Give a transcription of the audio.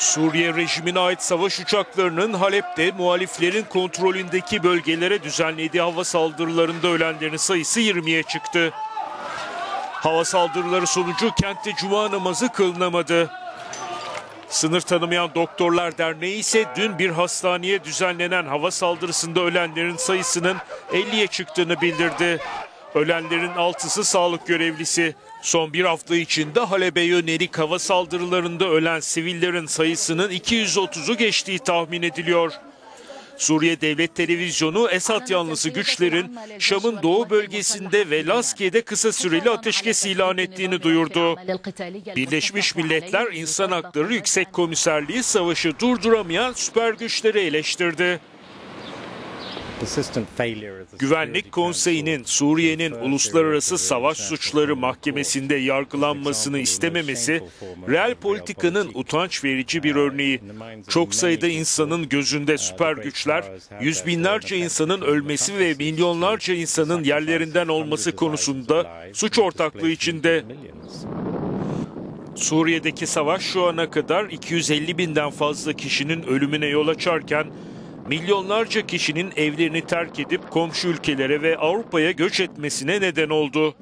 Suriye rejimine ait savaş uçaklarının Halep'te muhaliflerin kontrolündeki bölgelere düzenlediği hava saldırılarında ölenlerin sayısı 20'ye çıktı. Hava saldırıları sonucu kentte cuma namazı kılınamadı. Sınır tanımayan Doktorlar Derneği ise dün bir hastaneye düzenlenen hava saldırısında ölenlerin sayısının 50'ye çıktığını bildirdi. Ölenlerin altısı sağlık görevlisi. Son bir hafta içinde Halep'e yönelik hava saldırılarında ölen sivillerin sayısının 230'u geçtiği tahmin ediliyor. Suriye Devlet Televizyonu Esad yanlısı güçlerin Şam'ın doğu bölgesinde ve Laskiye'de kısa süreli ateşkes ilan ettiğini duyurdu. Birleşmiş Milletler İnsan Hakları Yüksek Komiserliği savaşı durduramayan süper güçleri eleştirdi. Güvenlik Konseyi'nin Suriye'nin Uluslararası Savaş Suçları Mahkemesi'nde yargılanmasını istememesi, real politikanın utanç verici bir örneği. Çok sayıda insanın gözünde süper güçler, yüz binlerce insanın ölmesi ve milyonlarca insanın yerlerinden olması konusunda suç ortaklığı içinde. Suriye'deki savaş şu ana kadar 250 binden fazla kişinin ölümüne yol açarken, milyonlarca kişinin evlerini terk edip komşu ülkelere ve Avrupa'ya göç etmesine neden oldu.